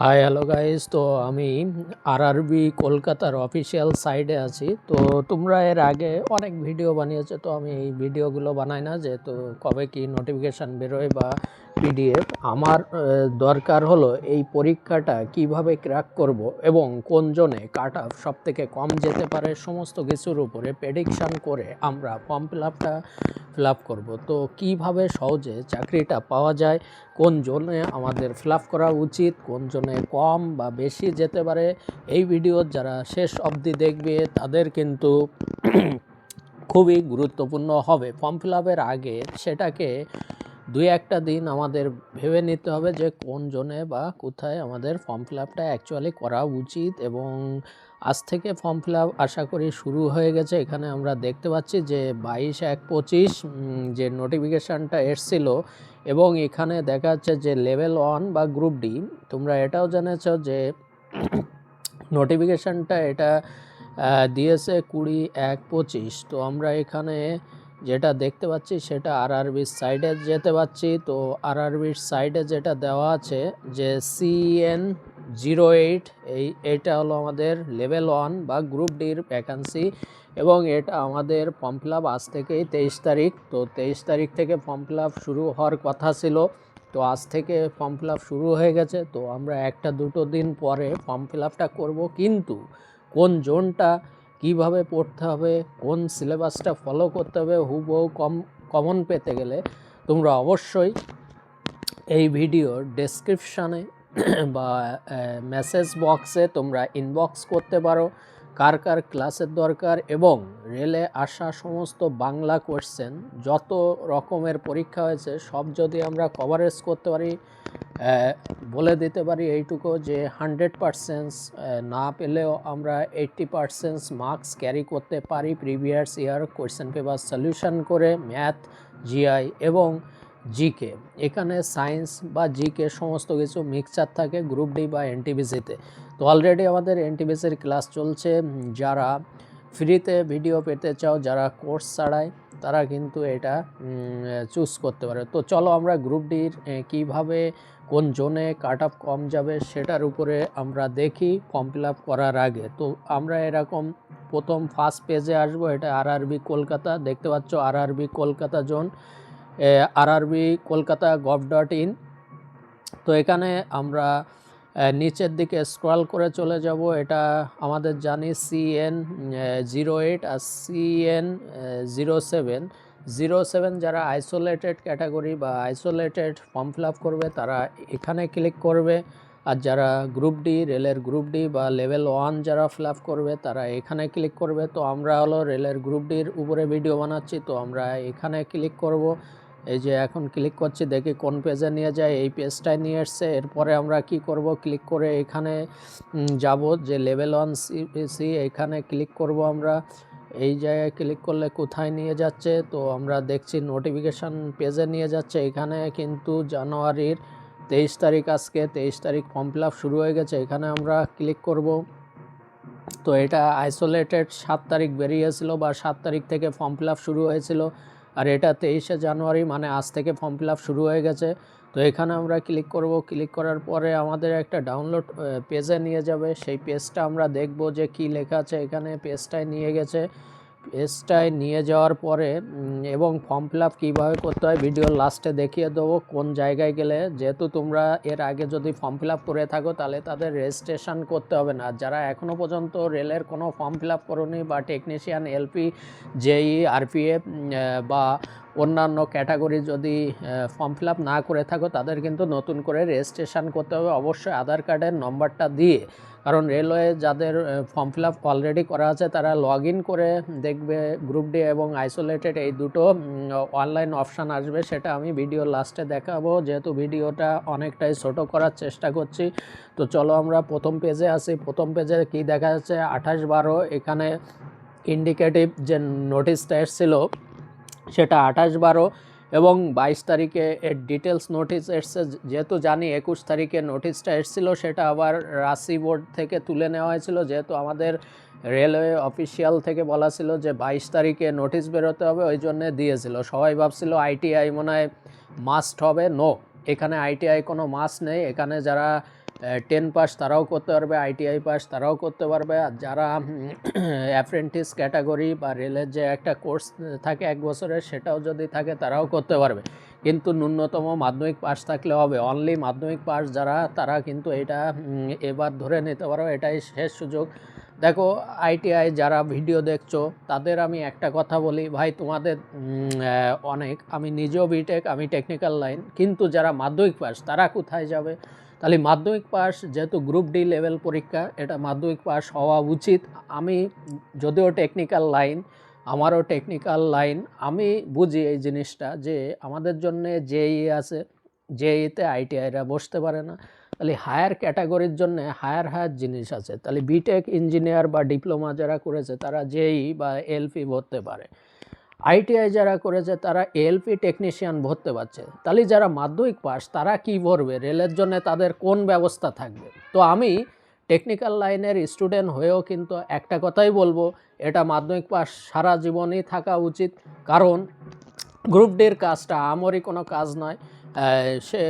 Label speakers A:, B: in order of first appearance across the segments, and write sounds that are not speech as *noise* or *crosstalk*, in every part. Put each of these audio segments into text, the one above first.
A: Hi hello guys তো আমি RRB কলকাতার অফিসিয়াল সাইডে আছি। তো তোমরা এর আগে অনেক ভিডিও বানিয়েছো, তো আমি এই ভিডিওগুলো বানাই না, যেহেতু কবে কি নোটিফিকেশান বেরোয় বা পিডিএফ আমার দরকার হলো এই পরীক্ষাটা কীভাবে ক্র্যাক করব এবং কোন জনে কাট অফ সব থেকে কম যেতে পারে, সমস্ত কিছুর উপরে প্রেডিকশান করে আমরা ফর্ম ফিল আপটা ফিল করব। তো কীভাবে সহজে চাকরিটা পাওয়া যায়? কোন জোনে আমাদের ফিল করা উচিত? কোন জোনে কম বা বেশি যেতে পারে? এই ভিডিও যারা শেষ অবধি দেখবে, তাদের কিন্তু *clears throat* খুবই গুরুত্বপূর্ণ হবে। ফর্ম ফিল আগে সেটাকে দুই একটা দিন আমাদের ভেবে নিতে হবে যে কোন জনে বা কোথায় আমাদের ফর্ম ফিল আপটা অ্যাকচুয়ালি করা উচিত এবং আজ থেকে ফর্ম ফিল আপ আশা করি শুরু হয়ে গেছে। এখানে আমরা দেখতে পাচ্ছি যে বাইশ এক পঁচিশ যে নোটিফিকেশানটা এসছিল এবং এখানে দেখা যাচ্ছে যে লেভেল ওয়ান বা গ্রুপ ডি তোমরা এটাও জেনেছ যে নোটিফিকেশানটা এটা দিয়েছে কুড়ি এক পঁচিশ। তো আমরা এখানে যেটা দেখতে পাচ্ছি সেটা আর আরআরবির সাইডে যেতে পাচ্ছি। তো আর আরআরবির সাইডে যেটা দেওয়া আছে যে সিএন জিরো এইট এই এটা হলো আমাদের লেভেল ওয়ান বা গ্রুপ ডির ভ্যাকান্সি এবং এটা আমাদের ফর্ম ফিল আজ থেকেই তেইশ তারিখ। তো তেইশ তারিখ থেকে ফর্ম ফিল শুরু হওয়ার কথা ছিল। তো আজ থেকে ফর্ম ফিল শুরু হয়ে গেছে। তো আমরা একটা দুটো দিন পরে ফর্ম ফিল করব। কিন্তু কোন জোনটা কীভাবে পড়তে হবে, কোন সিলেবাসটা ফলো করতে হবে, হুবহু কম কমন পেতে গেলে তোমরা অবশ্যই এই ভিডিওর ডেসক্রিপশানে *clears throat* বা মেসেজ বক্সে তোমরা ইনবক্স করতে পারো, কার কার ক্লাসের দরকার এবং রেলে আসা সমস্ত বাংলা কোশ্চেন যত রকমের পরীক্ষা হয়েছে সব যদি আমরা কভারেজ করতে পারি বলে দিতে পারি এইটুকু যে হান্ড্রেড পারসেন্টস না পেলেও আমরা এইট্টি পারসেন্টস মার্কস ক্যারি করতে পারি previous year question paper solution করে, ম্যাথ, জিআই এবং জিকে। এখানে সায়েন্স বা জিকে সমস্ত কিছু মিক্সচার থাকে গ্রুপ ডি বা এনটিবিসিতে। তো অলরেডি আমাদের এনটিবিসির ক্লাস চলছে যারা ফ্রিতে ভিডিও পেতে চাও যারা কোর্স ছাড়ায় তারা কিন্তু এটা চুজ করতে পারে। তো চলো আমরা গ্রুপ ডির কীভাবে কোন জোনে কাট অফ কম যাবে সেটার উপরে আমরা দেখি ফর্ম ফিল আপ করার আগে। তো আমরা এরকম প্রথম ফার্স্ট পেজে আসব, এটা আরআরবি কলকাতা, দেখতে পাচ্ছ RRB Kolkata zone RRB Kolkata gov dot in. তো এখানে আমরা নিচের দিকে স্ক্রল করে চলে যাব। এটা আমাদের জানি সিএন জিরো এইট আর CEN zero seven zero seven যারা আইসোলেটেড ক্যাটাগরি বা আইসোলেটেড ফর্ম ফিল করবে, তারা এখানে ক্লিক করবে। আর যারা গ্রুপ ডি রেলের গ্রুপ ডি বা লেভেল ওয়ান যারা ফিল করবে, তারা এখানে ক্লিক করবে। তো আমরা হলো রেলের গ্রুপ ডির উপরে ভিডিও বানাচ্ছি, তো আমরা এখানে ক্লিক করব। এই যে এখন ক্লিক করছি, দেখি কোন পেজে নিয়ে যায়, এই পেজটায় নিয়ে এসছে, এরপরে আমরা কি করব? ক্লিক করে এখানে যাব যে লেভেল ওয়ান সি এখানে ক্লিক করব আমরা। এই জায়গায় ক্লিক করলে কোথায় নিয়ে যাচ্ছে? তো আমরা দেখছি নোটিফিকেশান পেজে নিয়ে যাচ্ছে। এখানে কিন্তু জানুয়ারির তেইশ তারিখ আজকে, তেইশ তারিখ ফর্ম ফিল শুরু হয়ে গেছে। এখানে আমরা ক্লিক করব। তো এটা আইসোলেটেড সাত তারিখ বেরিয়েছিল বা সাত তারিখ থেকে ফর্ম ফিল শুরু হয়েছিল। আর এটা তেইশে জানুয়ারি মানে আজ থেকে ফর্ম ফিল শুরু হয়ে গেছে। তো এখানে আমরা ক্লিক করব। ক্লিক করার পরে আমাদের একটা ডাউনলোড পেজে নিয়ে যাবে। সেই পেজটা আমরা দেখব যে কি লেখা আছে। এখানে পেজটায় নিয়ে গেছে। পেজটায় নিয়ে যাওয়ার পরে এবং ফর্ম ফিল আপ কীভাবে করতে হয় ভিডিওর লাস্টে দেখিয়ে দেবো কোন জায়গায় গেলে। যেহেতু তোমরা এর আগে যদি ফর্ম ফিল আপ করে থাকো, তাহলে তাদের রেজিস্ট্রেশন করতে হবে না। যারা এখনও পর্যন্ত রেলের কোনো ফর্ম ফিল আপ বা টেকনিশিয়ান এলপি জেই আরপিএফ বা অন্যান্য ক্যাটাগরি যদি ফর্ম ফিল না করে থাকো, তাদের কিন্তু নতুন করে রেজিস্ট্রেশন করতে হবে। অবশ্যই আধার কার্ডের নম্বরটা দিয়ে কারণ রেলওয়ে যাদের ফর্ম ফিল আপ অলরেডি করা আছে, তারা লগ ইন করে দেখবে গ্রুপ ডি এবং আইসোলেটেড এই দুটো অনলাইন অপশান আসবে। সেটা আমি ভিডিও লাস্টে দেখাবো। যেহেতু ভিডিওটা অনেকটাই ছোট করার চেষ্টা করছি, তো চলো আমরা প্রথম পেজে আসি। প্রথম পেজে কি দেখা যাচ্ছে? আঠাশ বারো, এখানে ইন্ডিকেটিভ যে নোটিশটা এসেছিল, সেটা আঠাশ বারো। এবং বাইশ তারিখে এর ডিটেলস নোটিশ এসছে। যেহেতু জানি একুশ তারিখে নোটিশটা এসেছিল, সেটা আবার রাশি বোর্ড থেকে তুলে নেওয়া হয়েছিল। যেহেতু আমাদের রেলওয়ে অফিসিয়াল থেকে বলা ছিল যে বাইশ তারিখে নোটিশ বেরোতে হবে, ওই জন্যে দিয়েছিল। সবাই ভাবছিল আইটিআই মনে হয় মাস্ট হবে। নো এখানে আইটিআই কোনো মাস নেই। এখানে যারা টেন পাস তারাও করতে পারবে আইটিআই পাস তারাও করতে পারবে। আর যারা অ্যাপ্রেন্টিস ক্যাটাগরি *clears throat* বা রেলের যে একটা কোর্স থাকে এক বছরের, সেটাও যদি থাকে তারাও করতে পারবে। কিন্তু ন্যূনতম মাধ্যমিক পাস থাকলে হবে। অনলি মাধ্যমিক পাস যারা, তারা কিন্তু এটা এবার ধরে নিতে পারো, এটাই শেষ সুযোগ। দেখো আইটিআই যারা ভিডিও দেখছ, তাদের আমি একটা কথা বলি, ভাই, তোমাদের অনেক। আমি নিজেও বিটেক আমি টেকনিক্যাল লাইন কিন্তু যারা মাধ্যমিক পাস তারা কোথায় যাবে? তাহলে মাধ্যমিক পাস যেহেতু গ্রুপ ডি লেভেল পরীক্ষা, এটা মাধ্যমিক পাস হওয়া উচিত। আমি যদিও টেকনিক্যাল লাইন আমারও টেকনিক্যাল লাইন আমি বুঝি এই জিনিসটা যে আমাদের জন্য জেই আছে জেইতে আইটিআইরা বসতে পারে না। তাহলে হায়ার ক্যাটাগরির জন্য হায়ার হায়ার জিনিস আছে। তাহলে বিটেক ইঞ্জিনিয়ার বা ডিপ্লোমা যারা করেছে, তারা জেই বা এলপি ভরতে পারে আইটিআই যারা করেছে, তারা এলপি টেকনিশিয়ান ভরতে পারছে তাহলে যারা মাধ্যমিক পাস, তারা কি ভরবে? রেলের জন্য তাদের কোন ব্যবস্থা থাকবে? তো আমি টেকনিক্যাল লাইনের স্টুডেন্ট হয়েও কিন্তু একটা কথাই বলব, এটা মাধ্যমিক পাস সারা জীবনই থাকা উচিত। কারণ গ্রুপ ডির কাজটা আমারই কোনো কাজ নয়। সে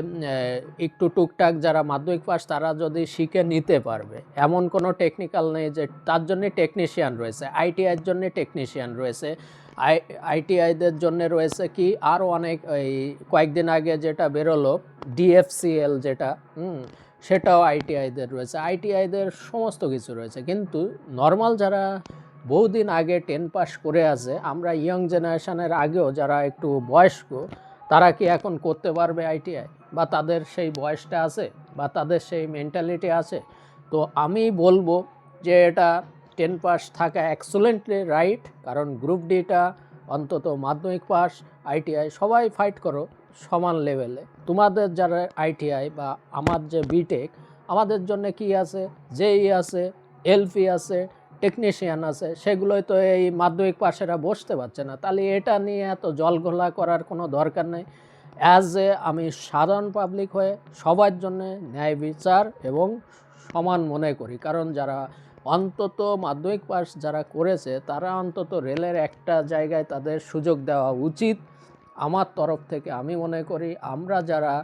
A: একটু টুকটাক যারা মাধ্যমিক পাস, তারা যদি শিখে নিতে পারবে। এমন কোনো টেকনিক্যাল নেই যে তার জন্যে টেকনিশিয়ান রয়েছে, আইটিআইয়ের জন্য টেকনিশিয়ান রয়েছে। আই, আইটিআইদের জন্য রয়েছে কি আরও অনেক এই কয়েকদিন আগে যেটা বেরোলো, ডিএফসিএল যেটা, হুম, সেটাও আইটিআইদের রয়েছে। আইটিআইদের সমস্ত কিছু রয়েছে। কিন্তু নর্মাল যারা বহুদিন আগে টেন পাস করে আছে, আমরা ইয়ং জেনারেশনের আগেও যারা একটু বয়স্ক, তারা কি এখন করতে পারবে আইটিআই? বা তাদের সেই বয়সটা আছে, বা তাদের সেই মেন্টালিটি আছে? তো আমি বলব যে এটা টেন পাস থাকা অ্যাক্সুলেন্টলি রাইট, কারণ গ্রুপ ডিটা অন্তত মাধ্যমিক পাস, আইটিআই সবাই ফাইট করো সমান লেভেলে। তোমাদের যারা আইটিআই বা আমার যে বিটেক আমাদের জন্য কি আছে? জেই আছে এলপি আছে টেকনিশিয়ান আছে, সেগুলোই তো এই মাধ্যমিক পাশেরা বসতে পারছে না। তাহলে এটা নিয়ে এত জলঘোলা করার কোনো দরকার নেই। অ্যাজ এ আমি সাধারণ পাবলিক হয়ে সবার জন্য ন্যায় বিচার এবং সমান মনে করি। কারণ যারা অন্তত মাধ্যমিক পাস যারা করেছে, তারা অন্তত রেলের একটা জায়গায় তাদের সুযোগ দেওয়া উচিত। আমার তরফ থেকে আমি মনে করি, আমরা যারা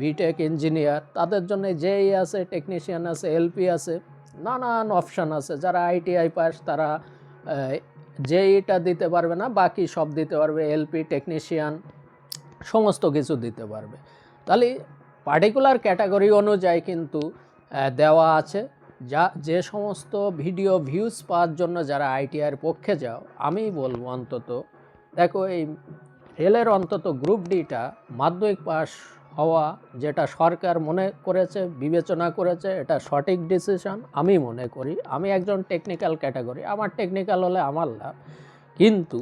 A: বিটেক ইঞ্জিনিয়ার তাদের জন্য যেই আছে টেকনিশিয়ান আছে এলপি আছে, নানান অপশান আছে। যারা আইটিআই পাস, তারা যেইটা দিতে পারবে না, বাকি সব দিতে পারবে এলপি টেকনিশিয়ান সমস্ত কিছু দিতে পারবে। তাহলে পার্টিকুলার ক্যাটাগরি অনুযায়ী কিন্তু দেওয়া আছে। যা যে সমস্ত ভিডিও ভিউজ পাওয়ার জন্য যারা আইটিআইয়ের পক্ষে যাও আমি বলব অন্তত, দেখো এই রেলের অন্তত গ্রুপ ডিটা মাধ্যমিক পাস হওয়া যেটা সরকার মনে করেছে, বিবেচনা করেছে, এটা সঠিক ডিসিশন আমি মনে করি। আমি একজন টেকনিক্যাল ক্যাটাগরি আমার টেকনিক্যাল হলে আমার লাভ। কিন্তু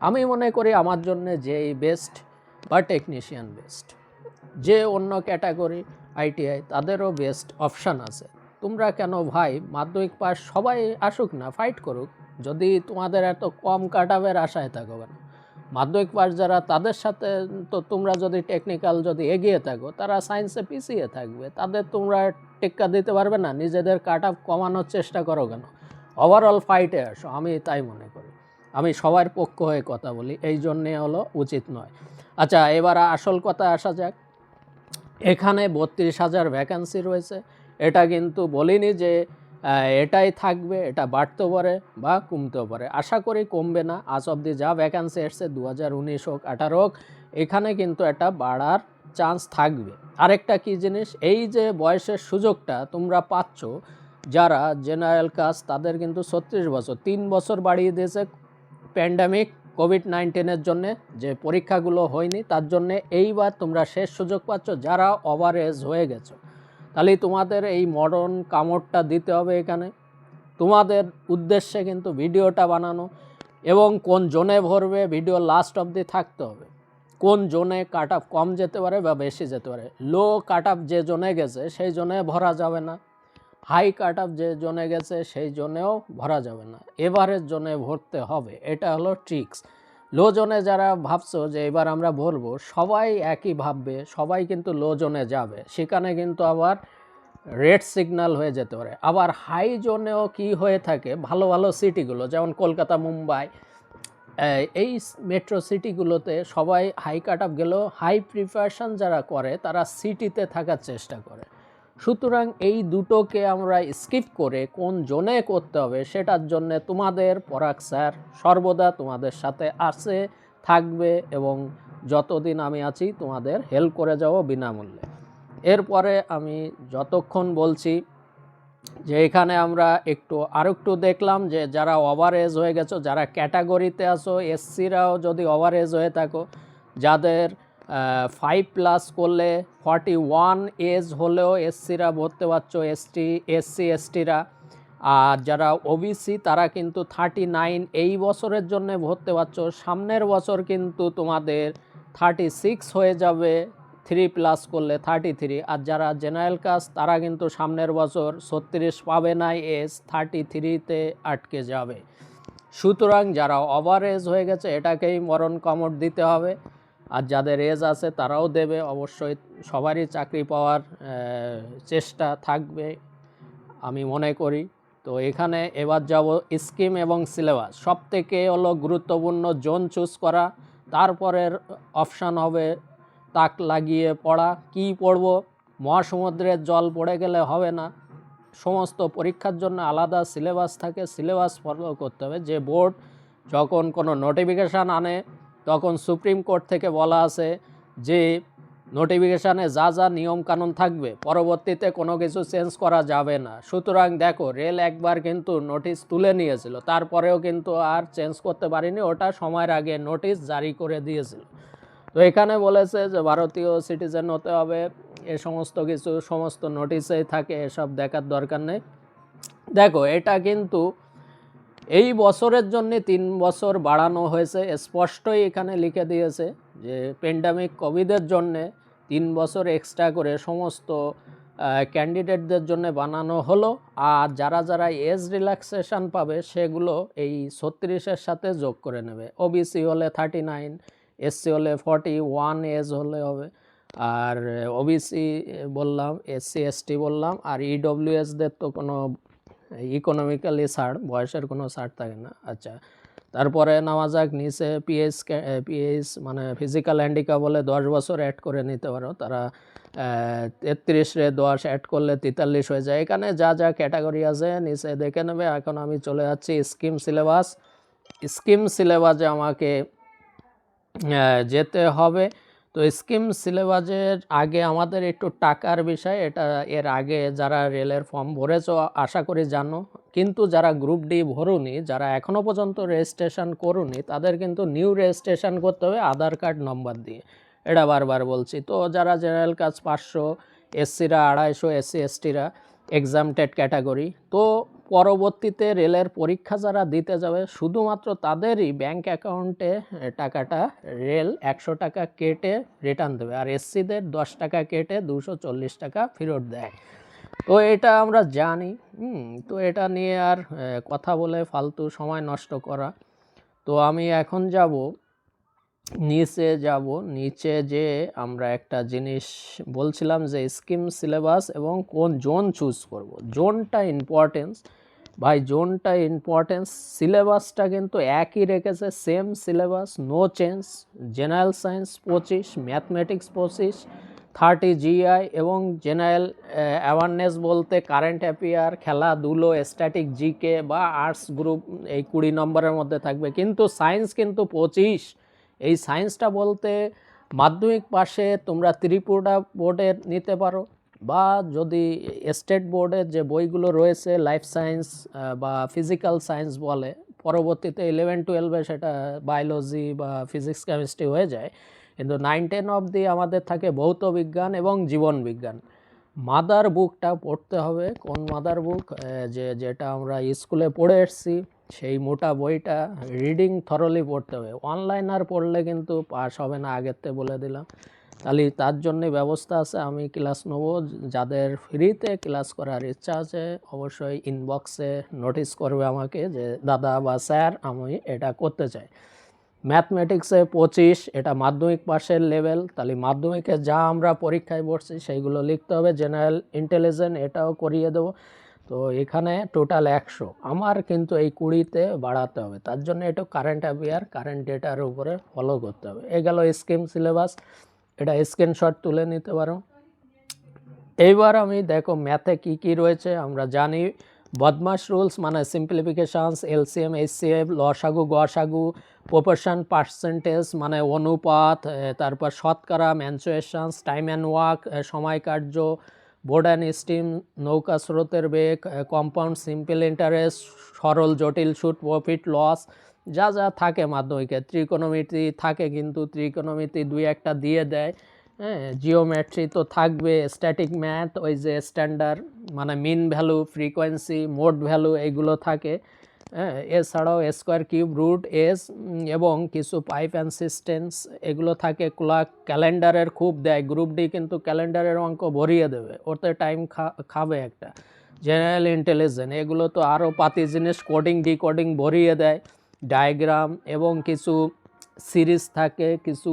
A: আমি মনে করি আমার জন্য যেই বেস্ট বা টেকনিশিয়ান বেস্ট যে অন্য ক্যাটাগরি আইটিআই তাদেরও বেস্ট অপশান আছে। তোমরা কেন ভাই? মাধ্যমিক পাস সবাই আসুক না ফাইট করুক। যদি তোমাদের এত কম কাটাবের আশায় থাকো কেন? মাধ্যমিক পাস যারা, তাদের সাথে তো তোমরা যদি টেকনিক্যাল যদি এগিয়ে থাকো, তারা সায়েন্সে পিছিয়ে থাকবে। তাদের তোমরা টেক্কা দিতে পারবে না, নিজেদের কাট আপ কমানোর চেষ্টা করো কেন? ওভারঅল ফাইটে আসো, আমি তাই মনে করি। আমি সবার পক্ষ হয়ে কথা বলি, এই জন্যে হলো উচিত নয়। আচ্ছা এবার আসল কথা আসা যাক। এখানে বত্রিশ হাজার ভ্যাকান্সি রয়েছে। এটা কিন্তু বলিনি যে এটাই থাকবে, এটা বাড়তেও পারে বা কমতেও পারে। আশা করি কমবে না। আজ অবধি যা ভ্যাকান্সি এসছে দু হাজার উনিশ হোক, আঠারো হোক, এখানে কিন্তু এটা বাড়ার চান্স থাকবে। আরেকটা কি জিনিস? এই যে বয়সের সুযোগটা তোমরা পাচ্ছ, যারা জেনারেল কাস্ট তাদের কিন্তু ছত্রিশ বছর। তিন বছর বাড়িয়ে দিয়েছে প্যান্ডামিক কোভিড নাইন্টিনের জন্যে। যে পরীক্ষাগুলো হয়নি, তার জন্যে এইবার তোমরা শেষ সুযোগ পাচ্ছ, যারা ওভার এজ হয়ে গেছো। তাহলে তোমাদের এই মডার্ন কামড়টা দিতে হবে এখানে। তোমাদের উদ্দেশ্যে কিন্তু ভিডিওটা বানানো এবং কোন জোনে ভরবে ভিডিও লাস্ট অবধি থাকতে হবে। কোন জোনে কাট কম যেতে পারে বা বেশি যেতে পারে। লো কাট যে জোনে গেছে সেই জোনে ভরা যাবে না। হাই কাট যে জোনে গেছে সেই জোনেও ভরা যাবে না। এভারেজ জোনে ভরতে হবে। এটা হলো ট্রিক্স লো জোনে যারা ভাবছ যে এবার আমরা ভরবো সবাই একই ভাববে, সবাই কিন্তু লো জোনে যাবে। সেখানে কিন্তু আবার রেড সিগন্যাল হয়ে যেতে পারে। আবার হাই জোনেও কি হয়ে থাকে, ভালো ভালো সিটিগুলো, যেমন কলকাতা, মুম্বাই, এই মেট্রো সিটিগুলোতে সবাই হাই কাট আপ গেলেও হাই প্রিপারেশন যারা করে, তারা সিটিতে থাকার চেষ্টা করে। সুতরাং এই দুটোকে আমরা স্কিপ করে কোন জোনে করতে হবে সেটার জন্য তোমাদের পরাগ স্যার সর্বদা তোমাদের সাথে আছে থাকবে এবং যতদিন আমি আছি তোমাদের হেল্প করে যাব বিনামূল্যে। এরপরে আমি যতক্ষণ বলছি যে এখানে আমরা একটু আর একটু দেখলাম যে যারা ওভার এজ হয়ে গেছো, যারা ক্যাটাগরিতে আসো এসসিরাও যদি ওভার এজ হয়ে থাকো, যাদের ফাইভ প্লাস করলে ফর্টি ওয়ান এজ হলেও এসসিরা ভরতে পারছ এসটি এসসি এসটিরা আর যারা ওবিসি তারা কিন্তু থার্টি নাইন এই বছরের জন্য ভরতে পারছ সামনের বছর কিন্তু তোমাদের থার্টি সিক্স হয়ে যাবে থ্রি প্লাস করলে থার্টি থ্রি আর যারা জেনারেল কাস্ট তারা কিন্তু সামনের বছর ছত্রিশ পাবে না এজ থার্টি থ্রিতে আটকে যাবে। সুতরাং যারা ওভার এজ হয়ে গেছে, এটাকেই মরণ কমর দিতে হবে। আর যাদের এজ আছে তারাও দেবে। অবশ্যই সবারই চাকরি পাওয়ার চেষ্টা থাকবে আমি মনে করি। তো এখানে এবার যাব স্কিম এবং সিলেবাস। সব থেকে হলো গুরুত্বপূর্ণ জোন চুজ করা। তারপরের অপশান হবে তাক লাগিয়ে পড়া। কি পড়ব? মহাসমুদ্রের জল পড়ে গেলে হবে না। সমস্ত পরীক্ষার জন্য আলাদা সিলেবাস থাকে। সিলেবাস ফলো করতে হবে। যে বোর্ড যখন কোনো নোটিফিকেশান আনে তখন সুপ্রিম কোর্ট থেকে বলা আছে যে নোটিফিকেশানে যা যা নিয়ম কানুন থাকবে, পরবর্তীতে কোনো কিছু চেঞ্জ করা যাবে না। সুতরাং দেখো রেল একবার কিন্তু নোটিশ তুলে নিয়েছিল, তারপরেও কিন্তু আর চেঞ্জ করতে পারিনি, ওটা সময়ের আগে নোটিশ জারি করে দিয়েছিল। তো এখানে বলেছে যে, ভারতীয় সিটিজেন হতে হবে, এ সমস্ত কিছু, সমস্ত নোটিশেই থাকে, এসব দেখার দরকার নেই। দেখো, এটা কিন্তু এই বছরের জন্য তিন বছর বাড়ানো হয়েছে। স্পষ্টই এখানে লিখে দিয়েছে যে প্যান্ডামিক কোভিডের জন্যে তিন বছর এক্সট্রা করে সমস্ত ক্যান্ডিডেটদের জন্য বানানো হলো। আর যারা যারা এজ রিল্যাক্সেশন পাবে, সেগুলো এই ছত্রিশের সাথে যোগ করে নেবে। ওবিসি হলে থার্টি নাইন এসসি হলে ফর্টি ওয়ান এজ হলে হবে। আর ওবিসি বললাম এসসি এসটি বললাম। আর ইডব্লিউএসদের তো কোনো ইকোনমিক্যালি ছাড় বয়সের কোনো ছাড় থাকে না। আচ্ছা তারপরে নেওয়া যাক, নিচে পিএইচ পিএইচ মানে ফিজিক্যাল হ্যান্ডিক্যাপ বলে দশ বছর অ্যাড করে নিতে পারো। তারা তেত্রিশে দশ অ্যাড করলে তেতাল্লিশ হয়ে যায়। এখানে যা যা ক্যাটাগরি আছে, নিচে দেখে নেবে। এখন আমি চলে যাচ্ছি স্কিম সিলেবাস স্কিম সিলেবাসে আমাকে যেতে হবে। তো স্কিম সিলেবাসের আগে আমাদের একটু টাকার বিষয়, এটা এর আগে যারা রেলের ফর্ম ভরেছ, আশা করি জানো। কিন্তু যারা গ্রুপ ডি ভরুনি, যারা এখনও পর্যন্ত রেজিস্ট্রেশন করুনি, তাদের কিন্তু নিউ রেজিস্ট্রেশন করতে হবে আধার কার্ড নম্বর দিয়ে। এটা বারবার বলছি। তো যারা জেনারেল কাজ পাঁচশো, এসসিরা আড়াইশো, এসসি, এসটিরা এক্সামটেড ক্যাটাগরি, তো পরবর্তীতে রেলের পরীক্ষা যারা দিতে যাবে, শুধুমাত্র তাদেরই ব্যাংক অ্যাকাউন্টে টাকাটা রেল একশো টাকা কেটে রিটার্ন দেবে। আর এসসিদের দশ টাকা কেটে দুশো চল্লিশ টাকা ফেরত দেয়। তো এটা আমরা জানি তো এটা নিয়ে আর কথা বলে ফালতু সময় নষ্ট করা। তো আমি এখন যাব, নিচে যাব। নিচে যে আমরা একটা জিনিস বলছিলাম যে স্কিম সিলেবাস এবং কোন জোন চুজ করব। জোনটা ইম্পর্টেন্স ভাই, জোনটা ইম্পর্টেন্স সিলেবাসটা কিন্তু একই রেখেছে same syllabus no change general science পঁচিশ ম্যাথমেটিক্স পঁচিশ থার্টি জিআই এবং জেনারেল অ্যাওয়ারনেস বলতে কারেন্ট অ্যাফেয়ার খেলাধুলো স্ট্যাটিক জিকে বা আর্টস গ্রুপ এই কুড়ি নম্বরের মধ্যে থাকবে। কিন্তু সায়েন্স কিন্তু পঁচিশ। এই সায়েন্সটা বলতে মাধ্যমিক পাশে তোমরা ত্রিপুরা বোর্ডের নিতে পারো। বা যদি স্টেট বোর্ডের যে বইগুলো রয়েছে লাইফ সায়েন্স বা ফিজিক্যাল সায়েন্স বলে, পরবর্তীতে ইলেভেন টুয়েলভে সেটা বায়োলজি বা ফিজিক্স কেমিস্ট্রি হয়ে যায়। কিন্তু নাইন টেন অবধি আমাদের থাকে ভৌত বিজ্ঞান এবং জীবন বিজ্ঞান। মাদার বুকটা পড়তে হবে। কোন মাদার বুক যে, যেটা আমরা স্কুলে পড়ে এসেছি, সেই মোটা বইটা রিডিং থরলি পড়তে হবে। অনলাইন আর পড়লে কিন্তু পাস হবে না আগের থেকে বলে দিলাম। তাহলে তার জন্য ব্যবস্থা আছে, আমি ক্লাস নেব। যাদের ফ্রিতে ক্লাস করার ইচ্ছা আছে, অবশ্যই ইনবক্সে নোটিস করবে আমাকে যে, দাদা বা স্যার আমি এটা করতে চাই। ম্যাথমেটিক্সে পঁচিশ, এটা মাধ্যমিক পাশের লেভেল তাহলে মাধ্যমিকে যা আমরা পরীক্ষায় বসছি, সেইগুলো লিখতে হবে। জেনারেল ইন্টেলিজেন্ট এটাও করিয়ে দেবো। তো এখানে টোটাল একশো। আমার কিন্তু এই কুড়িতে বাড়াতে হবে। তার জন্য একটু কারেন্ট অ্যাফেয়ার কারেন্ট ডেটার উপরে ফলো করতে হবে। এ গেল স্কিম সিলেবাস এটা স্ক্রিনশট তুলে নিতে পারো। এইবার আমি দেখো ম্যাথে কি কি রয়েছে, আমরা জানি বদমাস রুলস মানে সিম্পলিফিকেশনস এলসিএম এইচসিএফ লসাগু, গসাগু প্রপোর্শন পার্সেন্টেজ মানে অনুপাত তারপর শতকরা ম্যানচুয়েশানস টাইম অ্যান্ড ওয়ার্ক সময় কার্য বোর্ড অ্যান্ড স্টিম নৌকা স্রোতের বেগ কম্পাউন্ড সিম্পল ইন্টারেস্ট সরল, জটিল সুদ প্রফিট লস যা যা থাকে মাধ্যমিকে, ত্রিকোণমিতি থাকে কিন্তু ত্রিকোণমিতি দুই একটা দিয়ে দেয়। হ্যাঁ জিওমেট্রি তো থাকবে স্ট্যাটিক ম্যাথ ওই যে স্ট্যান্ডার্ড মানে mean value frequency mode value এইগুলো থাকে। হ্যাঁ এছাড়াও স্কোয়ার কিউব রুট এস এবং কিছু পাইপ অ্যান্ড সিস্টেন্স এগুলো থাকে। ক্লাক ক্যালেন্ডারের খুব দেয়। গ্রুপ ডি কিন্তু ক্যালেন্ডারের অঙ্ক ভরিয়ে দেবে। ওতে টাইম খাবে একটা। জেনারেল ইন্টেলিজেন্স এগুলো তো আরও পাতি জিনিস কোডিং ডিকোডিং ভরিয়ে দেয়। ডায়াগ্রাম এবং কিছু সিরিজ থাকে, কিছু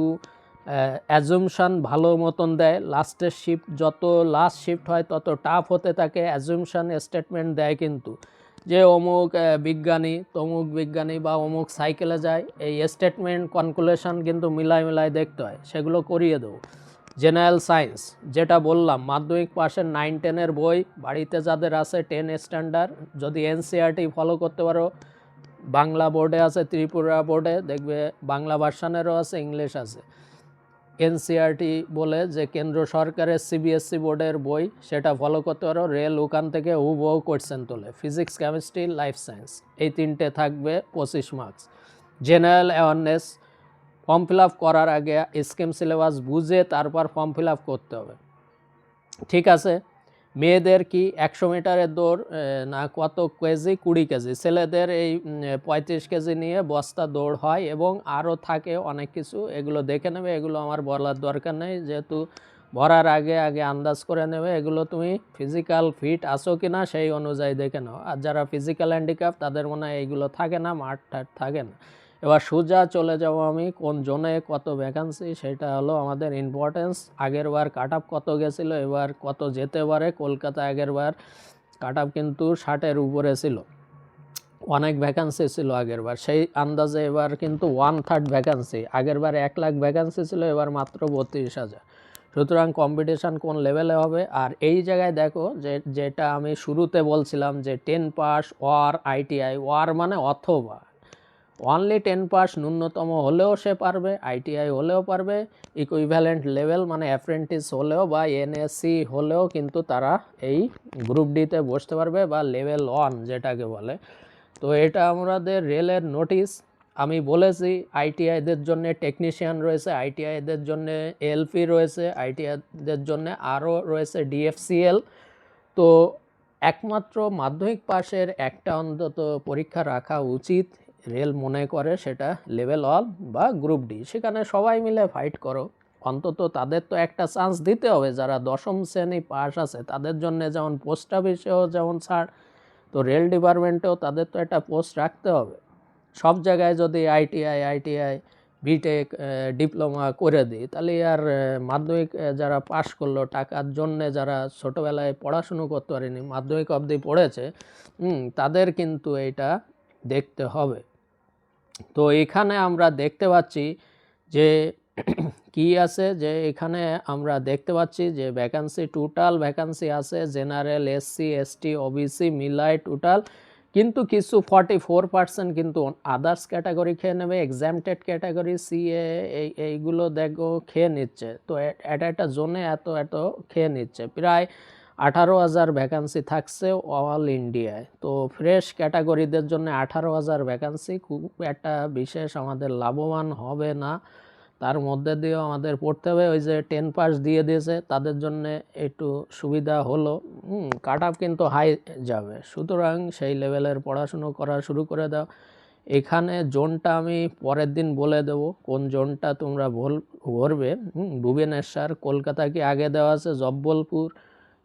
A: অ্যাজুমশান ভালো মতন দেয়। লাস্টের শিফট যত লাস্ট শিফট হয়, তত টাফ হতে থাকে অ্যাজুমশন স্টেটমেন্ট দেয় কিন্তু। যে অমুক বিজ্ঞানী, তমুক বিজ্ঞানী বা অমুক সাইকেলে যায়, এই স্টেটমেন্ট কনকুলেশন কিন্তু মিলাই মিলাই দেখতে হয়। সেগুলো করিয়ে দেবো। জেনারেল সায়েন্স যেটা বললাম, মাধ্যমিক পাশের নাইন টেনের বই, বাড়িতে যাদের আছে টেন স্ট্যান্ডার্ড যদি এনসিআরটি ফলো করতে পারো বাংলা বোর্ডে আছে, ত্রিপুরা বোর্ডে, দেখবে বাংলা ভার্সানেরও আছে, ইংলিশ আছে। এনসিআরটি বলে যে কেন্দ্র সরকারের সিবিএসসি বোর্ডের বই, সেটা ফলো করতে পারো। রেল ওখান থেকে হুবহু কোয়েশ্চেন তোলে। ফিজিক্স কেমিস্ট্রি লাইফ সায়েন্স এই তিনটে থাকবে পঁচিশ marks general awareness form fill করার আগে স্কিম সিলেবাস বুঝে তারপর ফর্ম ফিল করতে হবে। ঠিক আছে? মেয়েদের কি একশো মিটারের দৌড় না কত কেজি? কুড়ি কেজি। ছেলেদের এই পঁয়ত্রিশ কেজি নিয়ে বস্তা দৌড় হয় এবং আরও থাকে অনেক কিছু। এগুলো দেখে নেবে, এগুলো আমার বলার দরকার নেই। যেহেতু ভরার আগে আগে আন্দাজ করে নেবে, এগুলো তুমি ফিজিক্যাল ফিট আছো কি না সেই অনুযায়ী দেখে নাও। আর যারা ফিজিক্যাল হ্যান্ডিক্যাপ, তাদের মনে হয় এইগুলো থাকে না মাঠ থাকে না। এবার সোজা চলে যাব আমি, কোন জোনে কত ভ্যাকান্সি সেটা হলো আমাদের ইম্পর্টেন্স আগের বার কাট আপ কত গেছিল, এবার কত যেতে পারে, কলকাতা আগের বার কাট আপ কিন্তু ষাটের উপরে ছিল। অনেক ভ্যাকান্সি ছিল আগের বার, সেই আন্দাজে এবার কিন্তু ওয়ান থার্ড ভ্যাকান্সি আগের বার এক লাখ ভ্যাকান্সি ছিল, এবার মাত্র বত্রিশ হাজার। সুতরাং কম্পিটিশান কোন লেভেলে হবে? আর এই জায়গায় দেখো যে, যেটা আমি শুরুতে বলছিলাম যে ten pass or ITI or মানে অথবা। অনলি টেন পাস ন্যূনতম হলেও সে পারবে আইটিআই হলেও পারবে ইকুইভ্যালেন্ট লেভেল মানে অ্যাপ্রেন্টিস হলেও বা এনএসসি হলেও কিন্তু তারা এই গ্রুপ ডিতে বসতে পারবে বা লেভেল ওয়ান যেটাকে বলে। তো এটা আমাদের রেলের নোটিশ আমি বলেছি আইটিআইদের জন্য টেকনিশিয়ান রয়েছে আইটিআইদের জন্য এলপি রয়েছে আইটিআইদের জন্য আরও রয়েছে ডিএফসিএল তো একমাত্র মাধ্যমিক পাশের একটা অন্তত পরীক্ষা রাখা উচিত। রেল মনে করে সেটা লেভেল ওয়ান বা গ্রুপ ডি। সেখানে সবাই মিলে ফাইট করো। অন্তত তাদের তো একটা চান্স দিতে হবে। যারা দশম শ্রেণি পাস আছে, তাদের জন্য যেমন পোস্ট অফিসেও যেমন ছাড়, তো রেল ডিপার্টমেন্টেও তাদের তো একটা পোস্ট রাখতে হবে। সব জায়গায় যদি আইটিআই আইটিআই বিটেক ডিপ্লোমা করে দিই, তাহলে আর মাধ্যমিক যারা পাশ করল, টাকার জন্যে যারা ছোটোবেলায় পড়াশুনো করতে পারেনি, মাধ্যমিক অবধি পড়েছে তাদের কিন্তু এটা দেখতে হবে। তো এখানে আমরা দেখতে পাচ্ছি যে কি আছে? যে এখানে আমরা দেখতে পাচ্ছি যে ভ্যাকান্সি টোটাল ভ্যাকান্সি আছে জেনারেল এসসি এসটি ওবিসি মিলাই টোটাল কিন্তু কিছু ফর্টি ফোর পার্সেন্ট কিন্তু আদার্স ক্যাটাগরি খেয়ে নেবে এক্সামটেড ক্যাটাগরি সিএ এই, এইগুলো দেখো খেয়ে নিচ্ছে। তো এটা একটা জোনে এত এত খেয়ে নিচ্ছে। প্রায় আঠারো হাজার ভ্যাকান্সি থাকছে অল ইন্ডিয়ায় তো ফ্রেশ ক্যাটাগরিদের জন্য আঠারো হাজার ভ্যাকান্সি খুব একটা বিশেষ আমাদের লাভবান হবে না। তার মধ্যে দিয়েও আমাদের পড়তে হবে, ওই যে টেন পাস দিয়ে দিয়েছে, তাদের জন্য একটু সুবিধা হলো। কাট আপ কিন্তু হাই যাবে। সুতরাং সেই লেভেলের পড়াশুনো করা শুরু করে দাও। এখানে জোনটা আমি পরের দিন বলে দেব, কোন জোনটা তোমরা ভুল ভরবে। ভুবনেশ্বর, কলকাতা কি আগে দেওয়া আছে? জব্বলপুর।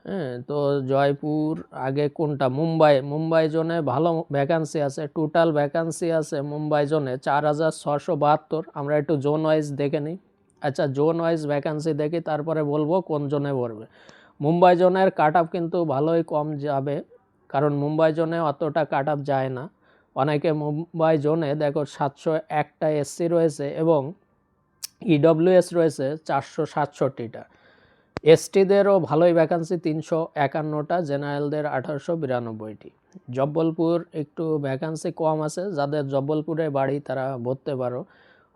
A: হ্যাঁ তো জয়পুর, আগে কোনটা? মুম্বাই। মুম্বাই জোনে ভালো ভ্যাকান্সি আছে টোটাল ভ্যাকান্সি আছে মুম্বাই জোনে চার হাজার ছশো বাহাত্তর। আমরা একটু জোন ওয়াইজ দেখে নিই। আচ্ছা জোন ওয়াইজ ভ্যাকান্সি দেখি, তারপরে বলব কোন জোনে পড়বে। মুম্বাই জোনের কাট আপ কিন্তু ভালোই কম যাবে, কারণ মুম্বাই জোনে অতটা কাট আপ যায় না। অনেকে মুম্বাই জোনে দেখো সাতশো একটা এসসি রয়েছে এবং ইডব্লিউএস রয়েছে চারশো সাতষট্টিটা। এসটিদেরও ভালোই ভ্যাকান্সি তিনশো একান্নটা, জেনারেলদের আঠারোশো বিরানব্বইটি। জব্বলপুর একটু ভ্যাকান্সি কম আছে, যাদের জব্বলপুরে বাড়ি তারা ভরতে পারো।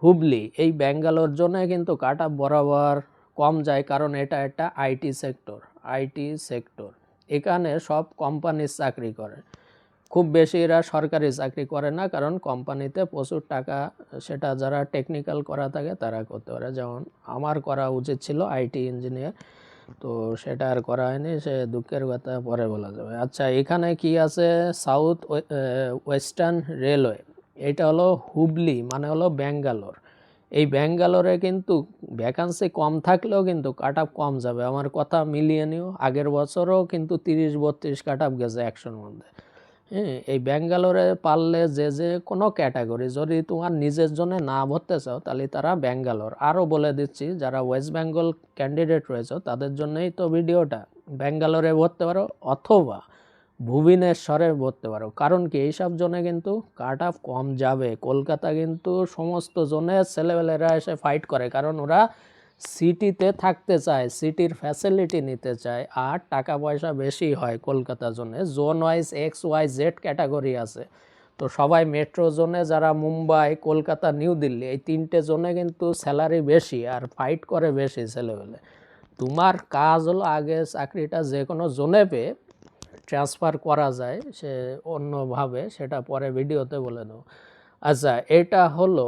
A: হুবলি, এই ব্যাঙ্গালোর জন্য কিন্তু কাট বরাবর কম যায়, কারণ এটা একটা আইটি সেক্টর আইটি সেক্টর। এখানে সব কোম্পানির চাকরি করে। খুব বেশি এরা সরকারি চাকরি করে না, কারণ কোম্পানিতে প্রচুর টাকা সেটা যারা টেকনিক্যাল করা থাকে তারা করতে পারে। যেমন আমার করা উচিত ছিল আইটি ইঞ্জিনিয়ার তো সেটা আর করা হয়নি, সে দুঃখের কথা পরে বলা যাবে। আচ্ছা এখানে কি আছে? সাউথ ওয়েস্টার্ন রেলওয়ে এটা হলো হুবলি মানে হলো ব্যাঙ্গালোর। এই ব্যাঙ্গালোরে কিন্তু ভ্যাকান্সি কম থাকলেও কিন্তু কাট কম যাবে। আমার কথা মিলিয়ে নিও, আগের বছরও কিন্তু তিরিশ বত্রিশ কাট আপ গেছে একশোর মধ্যে। হ্যাঁ এই ব্যাঙ্গালোরে পারলে যে যে কোনো ক্যাটাগরি যদি তোমার নিজের জন্য না ভরতে চাও, তাহলে তারা ব্যাঙ্গালোর। আরও বলে দিচ্ছি, যারা ওয়েস্ট বেঙ্গল ক্যান্ডিডেট রয়েছে, তাদের জন্যই তো ভিডিওটা। ব্যাঙ্গালোরে ভরতে পারো অথবা ভুবনেশ্বরে ভরতে পারো। কারণ কি, এইসব জনে কিন্তু কাট অফ কম যাবে। কলকাতা কিন্তু সমস্ত জনে ছেলেবেলেরা এসে ফাইট করে। কারণ ওরা সিটিতে থাকতে চায়, সিটির ফ্যাসিলিটি নিতে চায়, আর টাকা পয়সা বেশি হয় কলকাতা জোনে। Zone wise, X Y Z category আছে। তো সবাই মেট্রো জোনে, যারা মুম্বাই, কলকাতা, নিউ দিল্লি, এই তিনটে জোনে কিন্তু স্যালারি বেশি আর ফাইট করে বেশি ছেলেবেলে। তোমার কাজ হলো আগে চাকরিটা যে কোনো জোনে পেয়ে ট্রান্সফার করা যায়, সে অন্যভাবে, সেটা পরে ভিডিওতে বলে দেবো। আচ্ছা এটা হলো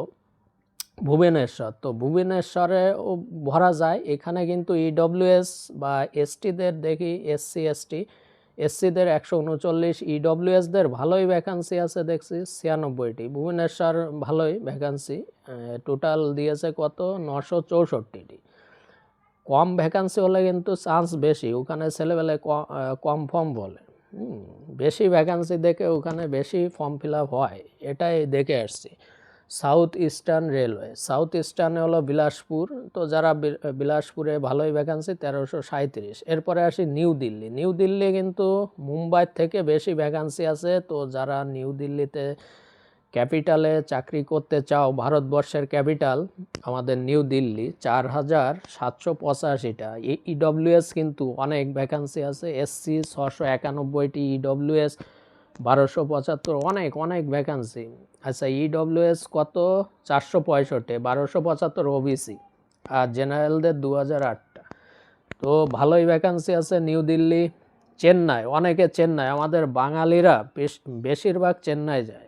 A: ভুবনেশ্বর। তো ভুবনেশ্বরে ও ভরা যায়। এখানে কিন্তু ইডব্লিউএস বা এসটিদের দেখি এসসি এসটি এসসিদের একশো উনচল্লিশ ইডব্লিউএসদের ভালোই ভ্যাকান্সি আছে দেখছি, ছিয়ানব্বইটি। ভুবনেশ্বর ভালোই ভ্যাকান্সি টোটাল দিয়েছে কত? নশো চৌষট্টিটি। কম ভ্যাকান্সি হলে কিন্তু চান্স বেশি, ওখানে ছেলেবেলে কম ফর্ম বলে। বেশি ভ্যাকান্সি দেখে ওখানে বেশি ফর্ম ফিল হয়, এটাই দেখে আসছি। South eastern railway. সাউথ ইস্টার্নে হলো বিলাসপুর। তো যারা বিলাসপুরে ভালোই ভ্যাকান্সি তেরোশো সাঁত্রিশ এরপরে আসি নিউ দিল্লি। নিউ দিল্লি কিন্তু মুম্বাই থেকে বেশি ভ্যাকান্সি আছে। তো যারা নিউ দিল্লিতে ক্যাপিটালে চাকরি করতে চাও, ভারতবর্ষের ক্যাপিটাল আমাদের নিউ দিল্লি, চার হাজার সাতশো পঁচাশিটা। ইডব্লিউএস কিন্তু অনেক ভ্যাকান্সি আছে। এসসি ছশো একানব্বইটি ইডব্লিউএস বারোশো পঁচাত্তর, অনেক অনেক ভ্যাকান্সি আচ্ছা ইডব্লিউএস কত? চারশো পঁয়ষট্টি, বারোশো পঁচাত্তর ওবিসি আর জেনারেলদের দু হাজার আটটা। তো ভালোই ভ্যাকান্সি আছে নিউ দিল্লি, চেন্নাই, অনেকে চেন্নাই, আমাদের বাঙালিরা বেশ- বেশিরভাগ চেন্নাই যায়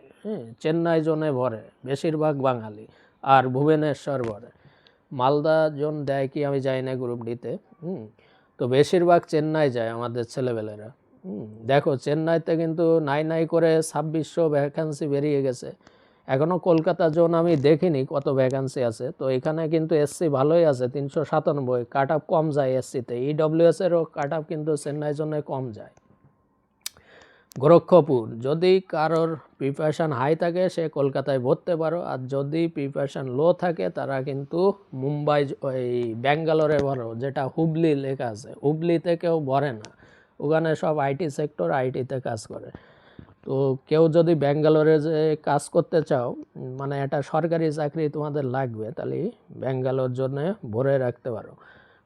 A: চেন্নাই জোনে ভরে, বেশিরভাগ বাঙালি আর ভুবনেশ্বর ভরে। মালদা জোন দেয় কি আমি যাই না গ্রুপ ডিতে হুম, তো বেশিরভাগ চেন্নাই যায় আমাদের ছেলেবেলেরা। দেখো চেন্নাইতে কিন্তু নাই নাই করে ছাব্বিশশো ভ্যাকান্সি বেরিয়ে গেছে। এখনও কলকাতা জোন আমি দেখিনি কত ভ্যাকান্সি আছে। তো এখানে কিন্তু এসসি ভালোই আছে, তিনশো সাতানব্বই। কাট আপ কম যায় এসসিতে ইডব্লিউএসেরও কাট আপ কিন্তু চেন্নাই জন্য কম যায়। গোরক্ষপুর, যদি কারোর প্রিপারেশান হাই থাকে, সে কলকাতায় ভরতে পারো। আর যদি প্রিপারেশান লো থাকে, তারা কিন্তু মুম্বাই ওই ব্যাঙ্গালোরে ভরো, যেটা হুবলি লেখা আছে। হুবলিতে কেউ ভরে না। ওখানে সব আইটি সেক্টর আইটিতে কাজ করে। তো কেউ যদি ব্যাঙ্গালোরে যে কাজ করতে চাও মানে একটা সরকারি চাকরি তোমাদের লাগবে, তাহলে ব্যাঙ্গালোর জন্য ভরে রাখতে পারো।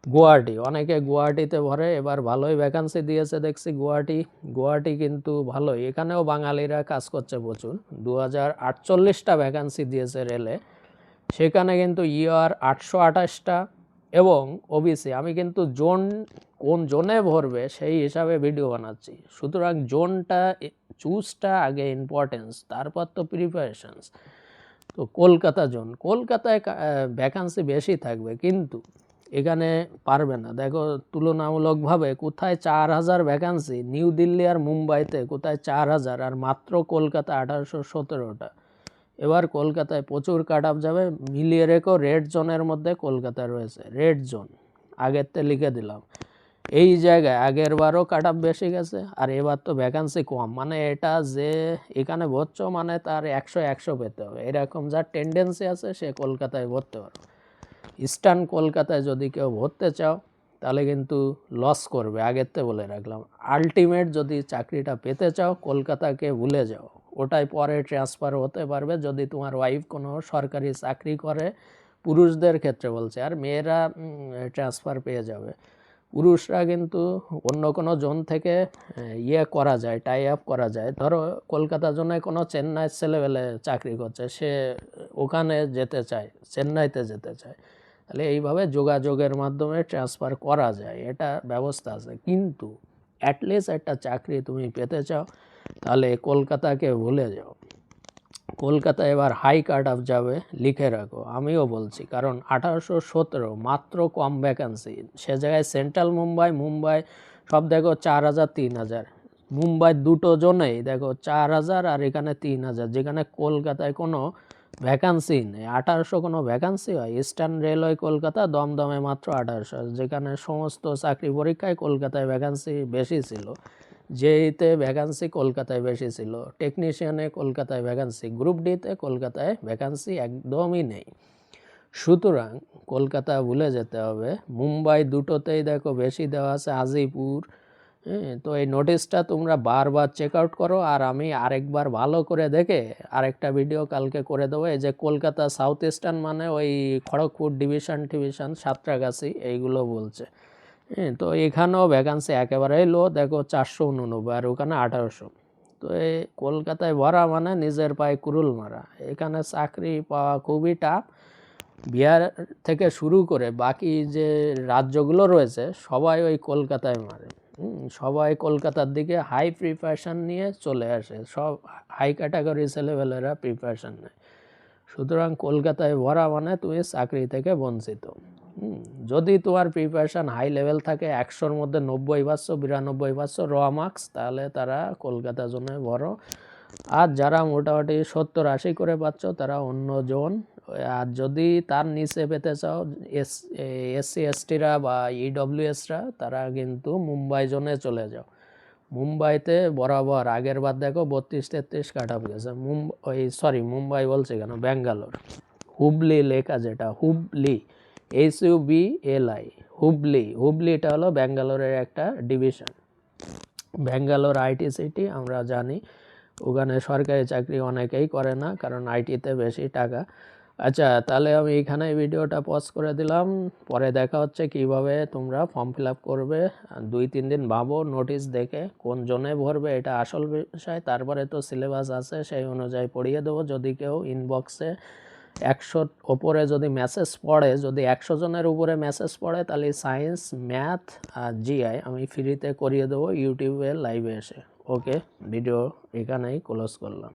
A: গুয়াহাটি, অনেকে গুয়াহাটিতে ভরে, এবার ভালোই ভ্যাকান্সি দিয়েছে দেখছি গুয়াহাটি। গুয়াহাটি কিন্তু ভালোই, এখানেও বাঙালিরা কাজ করছে প্রচুর। দু হাজার আটচল্লিশটা ভ্যাকান্সি দিয়েছে রেলে। সেখানে কিন্তু ইয়ার আটশো আঠাশটা এবং ওবিসি আমি কিন্তু জোন, কোন জোনে ভরবে সেই হিসাবে ভিডিও বানাচ্ছি। সুতরাং জোনটা চুজটা আগে ইম্পর্টেন্স তারপর তো প্রিপারেশনস তো কলকাতা জোন, কলকাতায় ভ্যাকান্সি বেশি থাকবে, কিন্তু এখানে পারবে না। দেখো তুলনামূলকভাবে কোথায় চার হাজার ভ্যাকান্সি নিউ দিল্লি আর মুম্বাইতে কোথায় চার হাজার, আর মাত্র কলকাতা আঠারোশো সতেরোটা। এবার কলকাতায় প্রচুর কাট আপ যাবে, মিলিয়ে রেখো রেড জোনের মধ্যে কলকাতা রয়েছে রেড জোন আগের আগেরতে লিখে দিলাম। এই জায়গায় আগের বারও কাট আপ বেশি গেছে, আর এবার তো ভ্যাকান্সি কম মানে এটা যে এখানে ভরছো মানে তার একশো একশো পেতে হবে, এরকম যার টেন্ডেন্সি আছে সে কলকাতায় ভরতে পারবে ইস্টার্ন কলকাতায় যদি কেউ ভরতে চাও, তাহলে কিন্তু লস করবে, আগের থেকে বলে রাখলাম। আলটিমেট যদি চাকরিটা পেতে চাও, কলকাতাকে ভুলে যাও। ওটাই পরে ট্রান্সফার হতে পারবে যদি তোমার ওয়াইফ কোনো সরকারি চাকরি করে পুরুষদের ক্ষেত্রে বলছে। আর মেয়েরা ট্রান্সফার পেয়ে যাবে। পুরুষরা কিন্তু অন্য কোনো জোন থেকে ইয়ে করা যায় টাই আপ করা যায়। ধরো কলকাতা জোনে কোনো চেন্নাই ছেলেবেলে চাকরি করছে, সে ওখানে যেতে চায়, চেন্নাইতে যেতে চায়। তাহলে এইভাবে যোগাযোগের মাধ্যমে ট্রান্সফার করা যায়, এটা ব্যবস্থা আছে। কিন্তু অ্যাটলিস্ট একটা চাকরি তুমি পেতে চাও, তাহলে কলকাতাকে ভুলে যাও। কলকাতা এবার হাই কাট অফ যাবে লিখে রাখো, আমিও বলছি, কারণ আঠারোশো সতেরো মাত্র কম ভ্যাকান্সি সে জায়গায় সেন্ট্রাল মুম্বাই মুম্বাই সব দেখো চার হাজার, তিন হাজার। মুম্বাই দুটো জনেই দেখো চার হাজার আর এখানে তিন হাজার, যেখানে কলকাতায় কোনো ভ্যাকান্সি নেই, আঠারোশো কোনো ভ্যাকান্সি হয়? ইস্টার্ন রেলওয়ে কলকাতা দমদমে মাত্র আঠারোশো, যেখানে সমস্ত চাকরি পরীক্ষায় কলকাতায় ভ্যাকান্সি বেশি ছিল, জেইতে ভ্যাকান্সি কলকাতায় বেশি ছিল, টেকনিশিয়ানে কলকাতায় ভ্যাকান্সি, গ্রুপ ডিতে কলকাতায় ভ্যাকান্সি একদমই নেই। সুতরাং কলকাতা ভুলে যেতে হবে, মুম্বাই দুটোতেই দেখো বেশি দেওয়া আছে, আজিপুর হ্যাঁ তো এই নোটিশটা তোমরা বারবার চেক আউট করো আর আমি আরেকবার ভালো করে দেখে আরেকটা ভিডিও কালকে করে দেবো। এই যে কলকাতা সাউথ ইস্টার্ন মানে ওই খড়গপুর ডিভিশন টিভিশন, সাঁতরাগাছি, এইগুলো বলছে। হ্যাঁ তো এখানেও ভ্যাকান্সি একেবারেই লো দেখো চারশো উননব্বই আর ওখানে আঠারোশো। তো এই কলকাতায় ভরা মানে নিজের পায়ে কুরুল মারা। এখানে চাকরি পাওয়া খুবই টাফ বিহার থেকে শুরু করে বাকি যে রাজ্যগুলো রয়েছে, সবাই ওই কলকাতায় মারে। সবাই কলকাতার দিকে হাই প্রিপারেশান নিয়ে চলে আসে। সব হাই ক্যাটাগরি ছেলেবেলেরা প্রিপারেশান নেয়। সুতরাং কলকাতায় ভরা মানে তুমি চাকরি থেকে বঞ্চিত। যদি তোমার প্রিপারেশান হাই লেভেল থাকে, একশোর মধ্যে নব্বই পাঁচশো বিরানব্বই পাঁচশো র মার্কস তাহলে তারা কলকাতা জোনে বড় আর যারা মোটামুটি সত্তর আশি করে পাচ্ছ, তারা অন্য জোন আর যদি তার নিচে পেতে চাও, এস এসসি, এসটিরা বা ইডব্লিউএসরা তারা কিন্তু মুম্বাই জোনে চলে যাও। মুম্বাইতে বরাবর, আগের বার দেখো বত্রিশ তেত্রিশ কাট অফ গেছে। মুম্বাই সরি মুম্বাই বলছে কেন? ব্যাঙ্গালোর। হুবলি লেখা যেটা, Hubli H U B L I Hubli. হুবলিটা হলো ব্যাঙ্গালোরের একটা ডিভিশন। ব্যাঙ্গালোর আইটি সিটি, আমরা জানি, ওখানে সরকারি চাকরি অনেকেই করে না, কারণ আইটিতে বেশি টাকা। আচ্ছা তাহলে আমি এখানে ভিডিওটা পজ করে দিলাম। পরে দেখা হচ্ছে কীভাবে তোমরা ফর্ম ফিল করবে। দুই, তিন দিন ভাবো নোটিশ দেখে কোন জনে ভরবে, এটা আসল বিষয়। তারপরে তো সিলেবাস আছে, সেই অনুযায়ী পড়িয়ে দেবো। যদি কেউ ইনবক্সে একশোর ওপরে যদি মেসেজ পড়ে, যদি একশো জনের উপরে মেসেজ পড়ে, তাহলে সায়েন্স ম্যাথ আর জিআই আমি ফ্রিতে করিয়ে দেবো ইউটিউবে লাইভে এসে। ওকে ভিডিও এখানেই ক্লোজ করলাম।